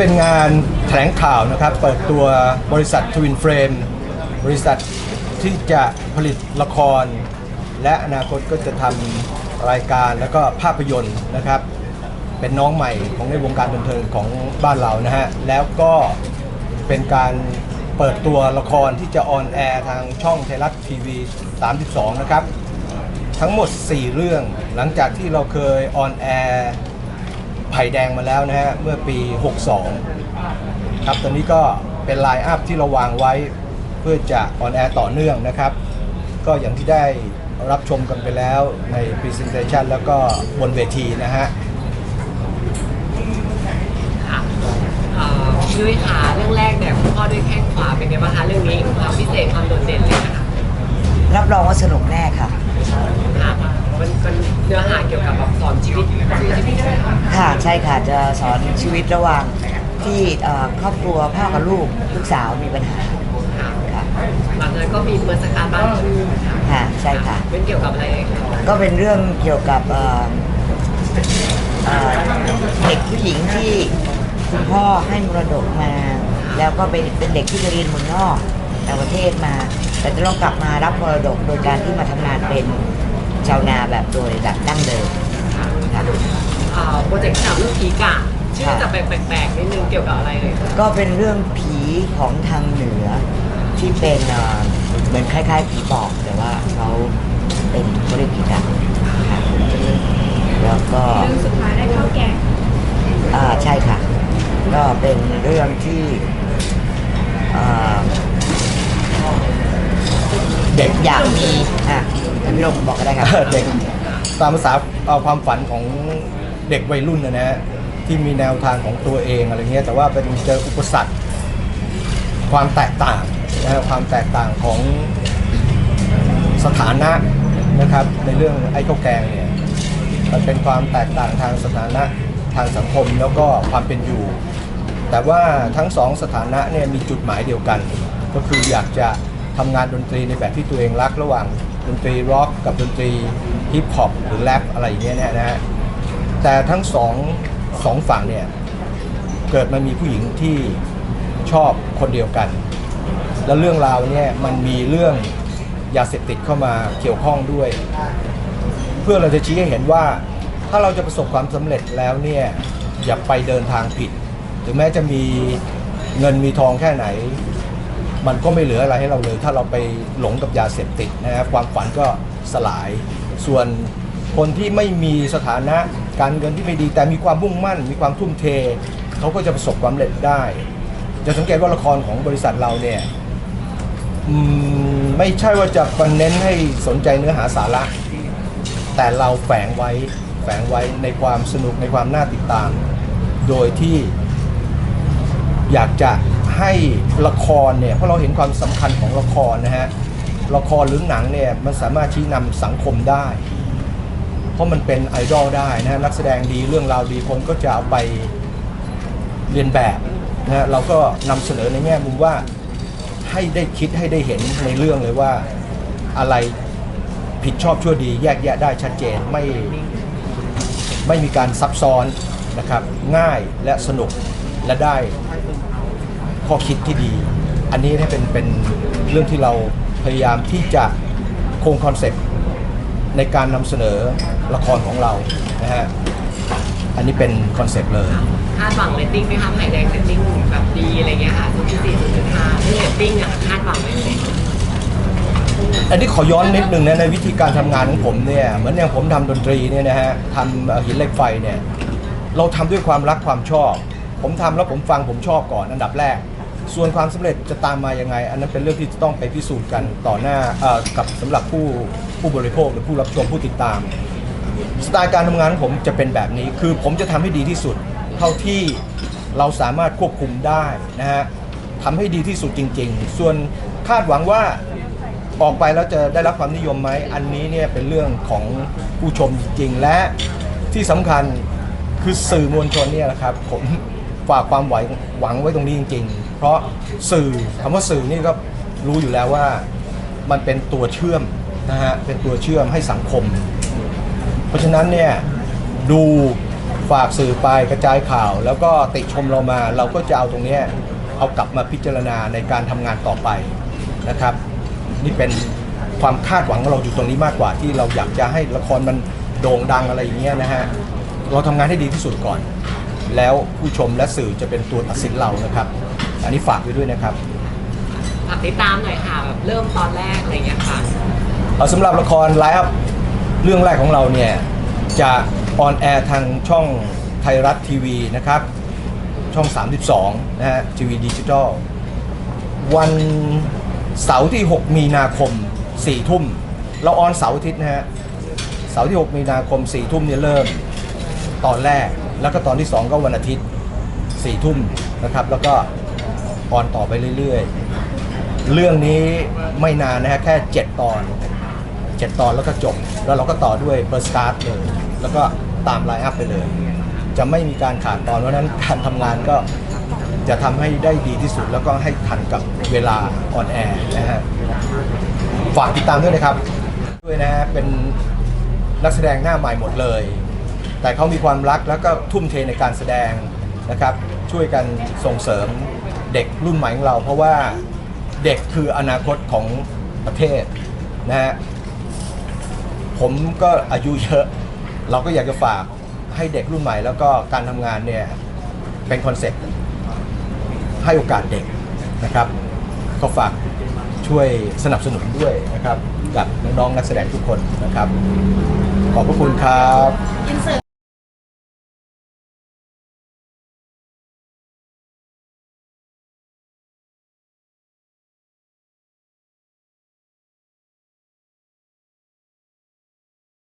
เป็นงานแถลงข่าวนะครับ เปิดตัวบริษัททวินเฟรมบริษัทที่จะผลิตละคร และอนาคตก็จะทำรายการแล้วก็ภาพยนตร์นะครับ เป็นน้องใหม่ของในวงการบันเทิงของบ้านเรานะฮะ แล้วก็เป็นการเปิดตัวละครที่จะออนแอร์ทางช่องไทยรัฐทีวี 32 นะครับ ทั้งหมด 4 เรื่องหลังจากที่เราเคยออนแอร์ ไผ่แดงมาแล้วนะฮะเมื่อปี 62 ครับตอนนี้ก็เป็นไลน์อัพที่เราวางไว้เพื่อจะออนแอร์ต่อเนื่องนะครับ ก็อย่างที่ได้รับชมกันไปแล้วใน Presentation แล้วก็บนเวทีนะฮะค่ะเอ่อพี่ยุ้ยขาเรื่องแรกเนี่ยคุณพ่อด้วยแข้งขวาเป็นไงบ้างคะเรื่องนี้ความพิเศษความโดดเด่นเลยนะคะรับรองว่าสนุกแน่ค่ะ ค่ะมันมันเนื้อหาเกี่ยวกับแบบสอนชีวิตชีวิตชีวิตใช่ไหมคะค่ะใช่ค่ะจะสอนชีวิตระหว่างที่เอ่อครอบครัวพ่อกับลูกลูกสาวมีปัญหาค่ะค่ะหลังจากนั้นก็มีเปิดสการบ้านชื่อค่ะใช่ค่ะ เป็นเกี่ยวกับอะไรเอ่ยคะก็เป็นเรื่องเกี่ยวกับเอ่อเอ่อเด็กผู้หญิงที่คุณพ่อให้มรดกมา แล้วก็เป็นเป็นเด็กที่ไปเรียนเมืองนอกต่างประเทศมา แต่จะต้องกลับมารับมรดกโดยการที่มาทำงานเป็น ชาวนาแบบโดยแบบดั้งเดิมค่ะเอ่อโปรเจกต์สามเรื่องผีกะชื่อจะแปลกๆนิดนึงเกี่ยวกับอะไรเลยคะก็เป็นเรื่องผีของทางเหนือที่เป็นเอ่อเหมือนคล้าย ๆ ผีปอบแต่ว่าเขาเป็นเขาเรียกผีกะค่ะแล้วก็เรื่องสุดท้ายได้ข้าวแกงอ่าใช่ค่ะ ก็เป็นเรื่องที่อ่าเด็กอยากมีอะ พี่ลงบอกก็ได้ครับ เด็กตามภาษาเอาความฝันของเด็กวัยรุ่นนะฮะที่มีแนวทางของตัวเองอะไรเงี้ยแต่ว่าเป็นเจออุปสรรคความแตกต่างนะฮะความแตกต่างของสถานะนะครับในเรื่องไอ้ข้าวแกงเนี่ยมันเป็นความแตกต่างทางสถานะทางสังคมแล้วก็ความเป็นอยู่ แต่ว่าทั้งสองสถานะเนี่ยมีจุดหมายเดียวกัน ก็คืออยากจะทำงานดนตรีในแบบที่ตัวเองรักระหว่าง ดนตรีร็อกกับดนตรีฮิปฮอปหรือแรปอะไรอย่างเงี้ยนยนะฮะแต่ทั้งสองสองฝั่งเนี่ย เกิดมามีผู้หญิงที่ชอบคนเดียวกัน แล้วเรื่องราวเนี่ยมันมีเรื่องยาเสพติดเข้ามาเกี่ยวข้องด้วย เพื่อเราจะชี้ให้เห็นว่าถ้าเราจะประสบความสำเร็จแล้วเนี่ยอย่าไปเดินทางผิด ถึงแม้จะมีเงินมีทองแค่ไหน มันก็ไม่เหลืออะไรให้เราเลย ถ้าเราไปหลงกับยาเสพติดนะครับความฝันก็สลาย ส่วนคนที่ไม่มีสถานะการเงินที่ไม่ดีแต่มีความมุ่งมั่น มีความทุ่มเทเขาก็จะประสบความสำเร็จได้ จะสังเกตว่าละครของบริษัทเราเนี่ยอืมไม่ใช่ว่าจะเน้นให้สนใจเนื้อหาสาระ แต่เราแฝงไว้แฝงไว้ในความสนุกในความน่าติดตาม โดยที่อยากจะ ให้ละครเนี่ยเพราะเราเห็นความสำคัญของละครนะฮะละครหรือหนังเนี่ยมันสามารถชี้นำสังคมได้ เพราะมันเป็นไอดอลได้นะฮะนักแสดงดีเรื่องราวดีคนก็จะเอาไปเรียนแบบนะเราก็นำเสนอในแง่มุมว่าให้ได้คิดให้ได้เห็นในเรื่องเลยว่าอะไรผิดชอบชั่วดีแยกแยะได้ชัดเจนไม่ไม่มีการซับซ้อนนะครับง่ายและสนุกและได้ ข้อคิดที่ดี อันนี้เนี่ยเป็นเป็นเรื่องที่เราพยายามที่จะคงคอนเซ็ปต์ในการนำเสนอละครของเรานะฮะอันนี้เป็นคอนเซ็ปต์เลย คาดหวังเรตติ้งไหมคะไผ่แดงเรตติ้งแบบดีอะไรเงี้ยค่ะทุกที่สี่ทุกห้าเรื่องเรตติ้งอะคาดหวังไหมเลยอันนี้ขอย้อนนิดนึงนะในวิธีการทำงานของผมเนี่ยเหมือนอย่างผมทำดนตรีเนี่ยนะฮะทำเอ่อหินเหล็กไฟเนี่ยเราทำด้วยความรักความชอบ ผมทำแล้วผมฟังผมชอบก่อนอันดับแรก ส่วนความสำเร็จจะตามมายังไง อันนั้นเป็นเรื่องที่จะต้องไปพิสูจน์กันต่อหน้ากับสำหรับผู้ผู้บริโภคหรือผู้รับชมผู้ติดตามสไตล์การทำงานของผมจะเป็นแบบนี้ คือผมจะทำให้ดีที่สุด เท่าที่เราสามารถควบคุมได้นะฮะทำให้ดีที่สุดจริง ๆ ส่วนคาดหวังว่าออกไปแล้วจะได้รับความนิยมไหม อันนี้เนี่ยเป็นเรื่องของผู้ชมจริงๆและที่สำคัญคือสื่อมวลชนเนี่ยนะครับผม ฝากความหวังหวังไว้ตรงนี้จริง ๆ เพราะสื่อคำว่าสื่อนี่ก็รู้อยู่แล้วว่ามันเป็นตัวเชื่อมนะฮะเป็นตัวเชื่อมให้สังคม เพราะฉะนั้นเนี่ยดูฝากสื่อไปกระจายข่าว แล้วก็ติชมเรามา เราก็จะเอาตรงเนี้ยเอากลับมาพิจารณาในการทำงานต่อไปนะครับ นี่เป็นความคาดหวังของเราอยู่ตรงนี้มากกว่าที่เราอยากจะให้ละครมันโด่งดังอะไรอย่างเงี้ยนะฮะเราทำงานให้ดีที่สุดก่อน แล้วผู้ชมและสื่อจะเป็นตัวตัดสินเรานะครับ อันนี้ฝากไว้ด้วยนะครับ ฝากติดตามหน่อยค่ะแบบเริ่มตอนแรกอะไรอย่างเงี้ยค่ะ เอาสำหรับละครไลฟ์อัพเรื่องแรกของเราเนี่ย จะออนแอร์ทางช่องไทยรัฐทีวีนะครับ ช่อง 32 นะฮะทีวีดิจิทัลวันเสาร์ที่ 6 มีนาคม 4 ทุ่ม เราออนเสาร์อาทิตย์นะฮะเสาร์ที่ 6 มีนาคม 4 ทุ่มเนี่ยเริ่มตอนแรก แล้วก็ตอนที่ 2 ก็วันอาทิตย์4ทุ่มนะครับ แล้วก็ออนต่อไปเรื่อยๆ เรื่องนี้ไม่นานนะฮะแค่ 7 ตอน 7 ตอนแล้วก็จบ แล้วเราก็ต่อด้วยเบอร์สตาร์ทเลย แล้วก็ตามไลน์อัพไปเลย จะไม่มีการขาดตอนเพราะฉะนั้นการทำงานก็จะทำให้ได้ดีที่สุด แล้วก็ให้ทันกับเวลาออนแอร์นะฮะฝากติดตามด้วยนะครับ ด้วยนะฮะเป็นนักแสดงหน้าใหม่หมดเลย แต่เขามีความรักแล้วก็ทุ่มเทในการแสดงนะครับ ช่วยกันส่งเสริมเด็กรุ่นใหม่ของเรา เพราะว่าเด็กคืออนาคตของประเทศนะฮะผมก็อายุเยอะ เราก็อยากจะฝากให้เด็กรุ่นใหม่ แล้วก็การทำงานเนี่ยเป็นคอนเซ็ปต์ให้โอกาสเด็กนะครับ ก็ฝากช่วยสนับสนุนด้วยนะครับ กับน้องๆนักแสดงทุกคนนะครับ ขอบพระคุณครับ